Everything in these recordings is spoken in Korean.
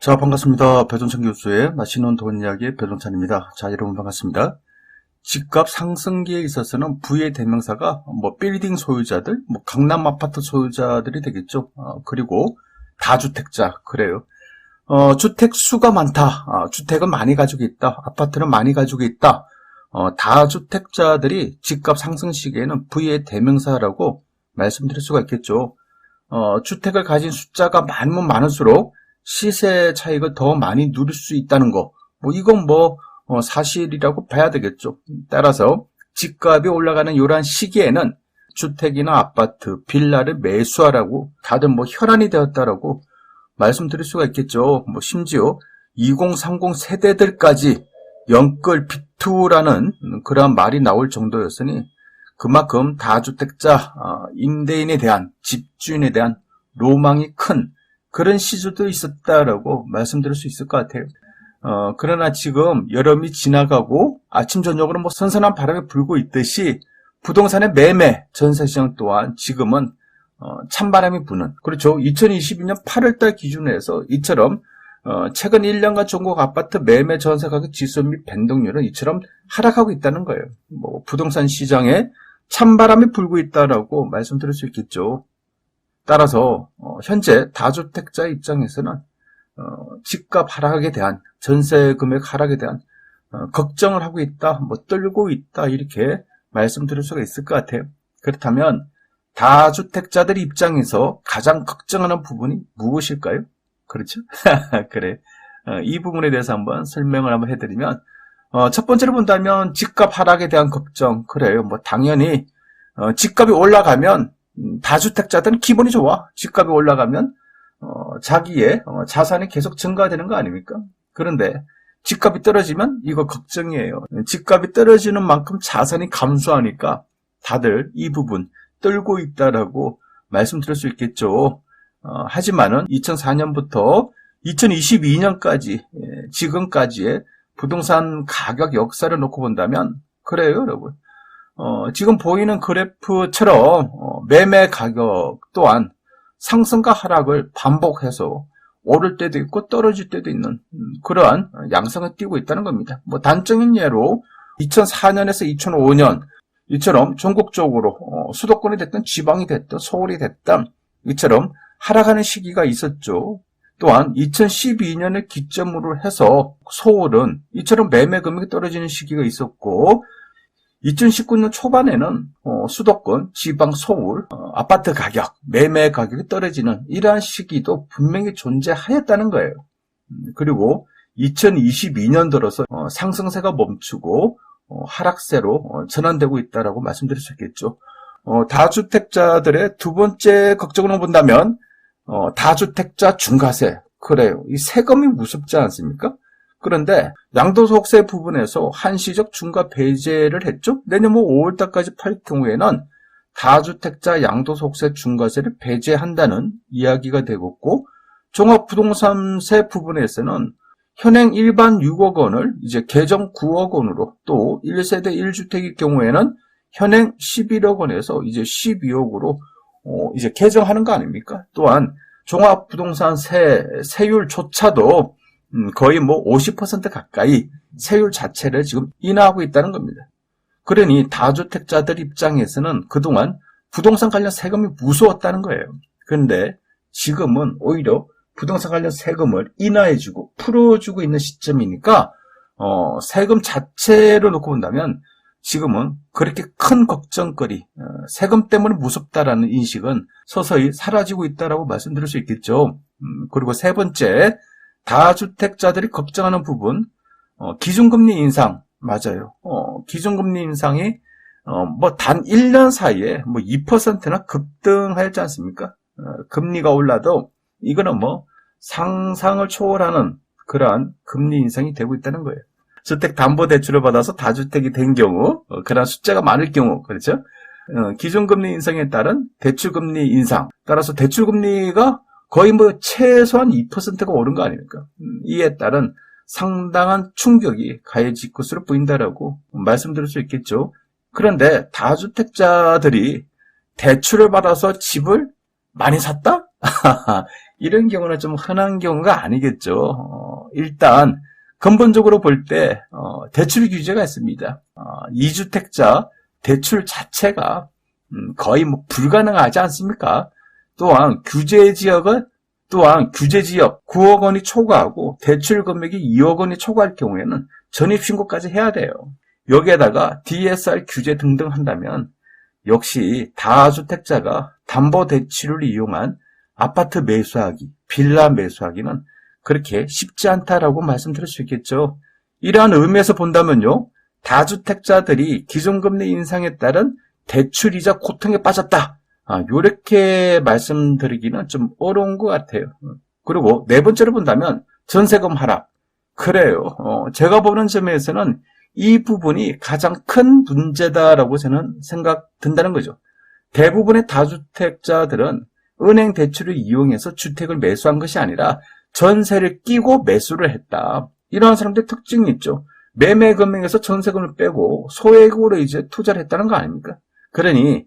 자, 반갑습니다. 배동찬 교수의 맛있는 돈 이야기의 배동찬입니다. 자, 여러분 반갑습니다. 집값 상승기에 있어서는 부의 대명사가 뭐 빌딩 소유자들, 뭐 강남 아파트 소유자들이 되겠죠. 어, 그리고 다주택자, 그래요. 어, 주택 수가 많다. 어, 주택은 많이 가지고 있다. 아파트는 많이 가지고 있다. 어, 다주택자들이 집값 상승 시기에는 부의 대명사라고 말씀드릴 수가 있겠죠. 어, 주택을 가진 숫자가 많으면 많을수록 시세 차익을 더 많이 누릴 수 있다는 거. 뭐 이건 뭐 어, 사실이라고 봐야 되겠죠. 따라서 집값이 올라가는 이러한 시기에는 주택이나 아파트, 빌라를 매수하라고 다들 뭐 혈안이 되었다라고 말씀드릴 수가 있겠죠. 뭐 심지어 2030 세대들까지 영끌 비투라는 그러한 말이 나올 정도였으니 그만큼 다주택자 어, 임대인에 대한 집주인에 대한 로망이 큰 그런 시절도 있었다라고 말씀드릴 수 있을 것 같아요. 어, 그러나 지금 여름이 지나가고 아침 저녁으로 뭐 선선한 바람이 불고 있듯이 부동산의 매매 전세시장 또한 지금은 어, 찬바람이 부는 그렇죠. 2022년 8월달 기준으로 해서 이처럼 어, 최근 1년간 전국 아파트 매매 전세 가격 지수 및 변동률은 이처럼 하락하고 있다는 거예요. 뭐 부동산 시장에 찬바람이 불고 있다라고 말씀드릴 수 있겠죠. 따라서 어, 현재 다주택자 입장에서는 어, 집값 하락에 대한 전세 금액 하락에 대한 어, 걱정을 하고 있다, 뭐 떨고 있다 이렇게 말씀드릴 수가 있을 것 같아요. 그렇다면 다주택자들 입장에서 가장 걱정하는 부분이 무엇일까요? 그렇죠? 그래. 어, 이 부분에 대해서 한번 설명을 한번 해드리면 어, 첫 번째로 본다면 집값 하락에 대한 걱정 그래요. 뭐 당연히 어, 집값이 올라가면 음, 다주택자들은 기분이 좋아. 집값이 올라가면 어, 자기의 어, 자산이 계속 증가되는 거 아닙니까? 그런데 집값이 떨어지면 이거 걱정이에요. 집값이 떨어지는 만큼 자산이 감소하니까 다들 이 부분 떨고 있다라고 말씀드릴 수 있겠죠. 어, 하지만은 2004년부터 2022년까지 예, 지금까지의 부동산 가격 역사를 놓고 본다면 그래요, 여러분. 어, 지금 보이는 그래프처럼 어, 매매 가격 또한 상승과 하락을 반복해서 오를 때도 있고 떨어질 때도 있는 음, 그러한 양상을 띠고 있다는 겁니다. 뭐 단적인 예로 2004년에서 2005년 이처럼 전국적으로 어, 수도권이 됐든 지방이 됐든 서울이 됐든 이처럼 하락하는 시기가 있었죠. 또한 2012년을 기점으로 해서 서울은 이처럼 매매 금액이 떨어지는 시기가 있었고 2019년 초반에는 어, 수도권, 지방, 서울 어, 아파트 가격, 매매 가격이 떨어지는 이러한 시기도 분명히 존재하였다는 거예요. 음, 그리고 2022년 들어서 어, 상승세가 멈추고 어, 하락세로 어, 전환되고 있다라고 말씀드릴 수 있겠죠. 어, 다주택자들의 두 번째 걱정으로 본다면 어, 다주택자 중과세 그래요. 이 세금이 무섭지 않습니까? 그런데 양도소득세 부분에서 한시적 중과 배제를 했죠. 내년 뭐 5월달까지 팔 경우에는 다주택자 양도소득세 중과세를 배제한다는 이야기가 되고 있고 종합부동산세 부분에서는 현행 일반 6억 원을 이제 개정 9억 원으로 또 1세대 1주택일 경우에는 현행 11억 원에서 이제 12억으로 어, 이제 개정하는 거 아닙니까? 또한 종합부동산 세 세율조차도 음, 거의 뭐 50% 가까이 세율 자체를 지금 인하하고 있다는 겁니다. 그러니 다주택자들 입장에서는 그동안 부동산 관련 세금이 무서웠다는 거예요. 그런데 지금은 오히려 부동산 관련 세금을 인하해주고 풀어주고 있는 시점이니까 어, 세금 자체로 놓고 본다면 지금은 그렇게 큰 걱정거리, 어, 세금 때문에 무섭다라는 인식은 서서히 사라지고 있다라고 말씀드릴 수 있겠죠. 음, 그리고 세 번째, 다주택자들이 걱정하는 부분, 어, 기준금리 인상 맞아요. 어, 기준금리 인상이 어, 뭐 단 1년 사이에 뭐 2%나 급등하였지 않습니까? 어, 금리가 올라도 이거는 뭐 상상을 초월하는 그러한 금리 인상이 되고 있다는 거예요. 주택담보대출을 받아서 다주택이 된 경우, 어, 그런 숫자가 많을 경우, 그렇죠? 어, 기준금리 인상에 따른 대출금리 인상, 따라서 대출금리가 거의 뭐 최소한 2%가 오른 거 아닙니까? 음, 이에 따른 상당한 충격이 가해질 것으로 보인다라고 말씀드릴 수 있겠죠. 그런데 다주택자들이 대출을 받아서 집을 많이 샀다? 이런 경우는 좀 흔한 경우가 아니겠죠. 어, 일단 근본적으로 볼 때 대출 규제가 있습니다. 어, 2주택자 대출 자체가 음, 거의 뭐 불가능하지 않습니까? 또한 규제 지역은 또한 규제 지역 9억 원이 초과하고 대출 금액이 2억 원이 초과할 경우에는 전입 신고까지 해야 돼요. 여기에다가 DSR 규제 등등 한다면 역시 다주택자가 담보 대출을 이용한 아파트 매수하기, 빌라 매수하기는 그렇게 쉽지 않다라고 말씀드릴 수 있겠죠. 이러한 의미에서 본다면요. 다주택자들이 기존금리 인상에 따른 대출이자 고통에 빠졌다. 아, 요렇게 말씀드리기는 좀 어려운 것 같아요. 그리고 네 번째로 본다면 전세금 하락. 그래요. 어, 제가 보는 점에서는 이 부분이 가장 큰 문제다라고 저는 생각 든다는 거죠. 대부분의 다주택자들은 은행 대출을 이용해서 주택을 매수한 것이 아니라 전세를 끼고 매수를 했다. 이러한 사람들 특징이 있죠. 매매 금액에서 전세금을 빼고 소액으로 이제 투자를 했다는 거 아닙니까? 그러니 예,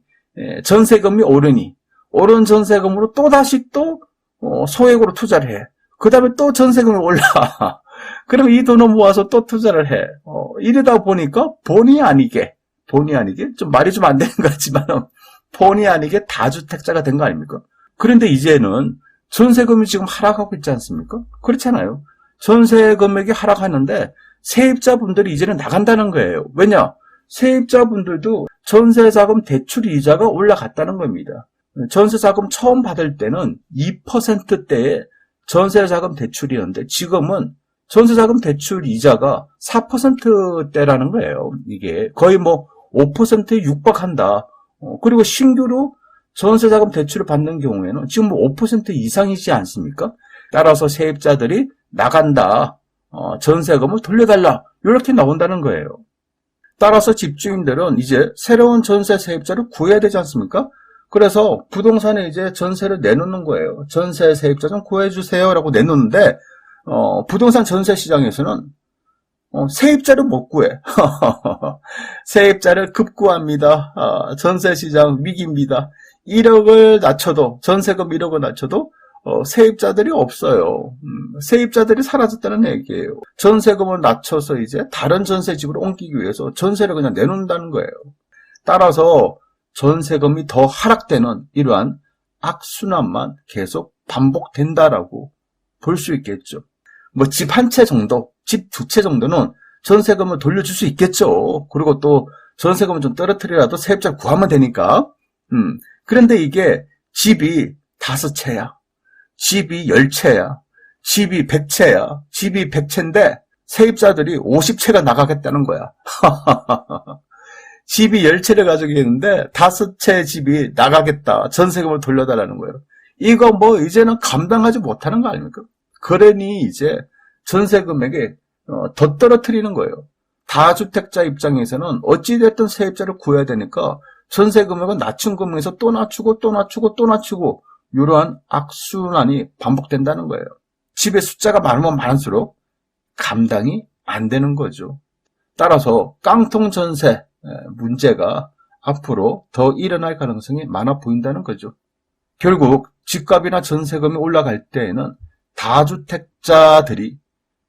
전세금이 오르니 오른 전세금으로 또 다시 또 어, 소액으로 투자를 해. 그 다음에 또 전세금이 올라. 그럼 이 돈을 모아서 또 투자를 해. 어, 이러다 보니까 본의 아니게, 본의 아니게, 좀 말이 좀 안 되는 것 같지만, 본의 아니게 다주택자가 된 거 아닙니까? 그런데 이제는 전세금이 지금 하락하고 있지 않습니까? 그렇잖아요. 전세 금액이 하락하는데 세입자분들이 이제는 나간다는 거예요. 왜냐? 세입자분들도 전세자금 대출 이자가 올라갔다는 겁니다. 전세자금 처음 받을 때는 2%대의 전세자금 대출이었는데 지금은 전세자금 대출 이자가 4%대라는 거예요. 이게 거의 뭐 5%에 육박한다. 어, 그리고 신규로 전세자금 대출을 받는 경우에는 지금 뭐 5% 이상이지 않습니까? 따라서 세입자들이 나간다. 어, 전세금을 돌려달라. 이렇게 나온다는 거예요. 따라서 집주인들은 이제 새로운 전세 세입자를 구해야 되지 않습니까? 그래서 부동산에 이제 전세를 내놓는 거예요. 전세 세입자 좀 구해주세요라고 내놓는데 어, 부동산 전세 시장에서는 어, 세입자를 못 구해. 세입자를 급구합니다. 아, 전세 시장 위기입니다. 1억을 낮춰도 전세금 1억을 낮춰도 어, 세입자들이 없어요. 음, 세입자들이 사라졌다는 얘기예요. 전세금을 낮춰서 이제 다른 전세집으로 옮기기 위해서 전세를 그냥 내놓는다는 거예요. 따라서 전세금이 더 하락되는 이러한 악순환만 계속 반복된다라고 볼 수 있겠죠. 뭐 집 한 채 정도, 집 두 채 정도는 전세금을 돌려줄 수 있겠죠. 그리고 또 전세금을 좀 떨어뜨리라도 세입자 구하면 되니까. 음. 그런데 이게 집이 다섯 채야. 집이 열 채야. 집이 백 채야. 집이 백 채인데 세입자들이 50채가 나가겠다는 거야. 집이 열 채를 가지고 있는데 다섯 채 집이 나가겠다. 전세금을 돌려달라는 거예요. 이거 뭐 이제는 감당하지 못하는 거 아닙니까? 그러니 이제 전세 금액에 어, 더 떨어뜨리는 거예요. 다주택자 입장에서는 어찌됐든 세입자를 구해야 되니까 전세 금액은 낮춘 금액에서 또 낮추고 또 낮추고 또 낮추고 이러한 악순환이 반복된다는 거예요. 집의 숫자가 많으면 많을수록 감당이 안 되는 거죠. 따라서 깡통 전세 문제가 앞으로 더 일어날 가능성이 많아 보인다는 거죠. 결국 집값이나 전세금이 올라갈 때에는 다주택자들이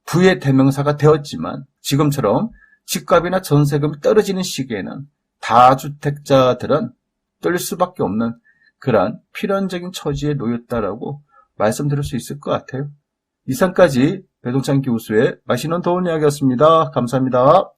부의 대명사가 되었지만 지금처럼 집값이나 전세금이 떨어지는 시기에는 다주택자들은 떨 수밖에 없는 그러한 필연적인 처지에 놓였다라고 말씀드릴 수 있을 것 같아요. 이상까지 배동찬 교수의 맛있는 도운 이야기였습니다. 감사합니다.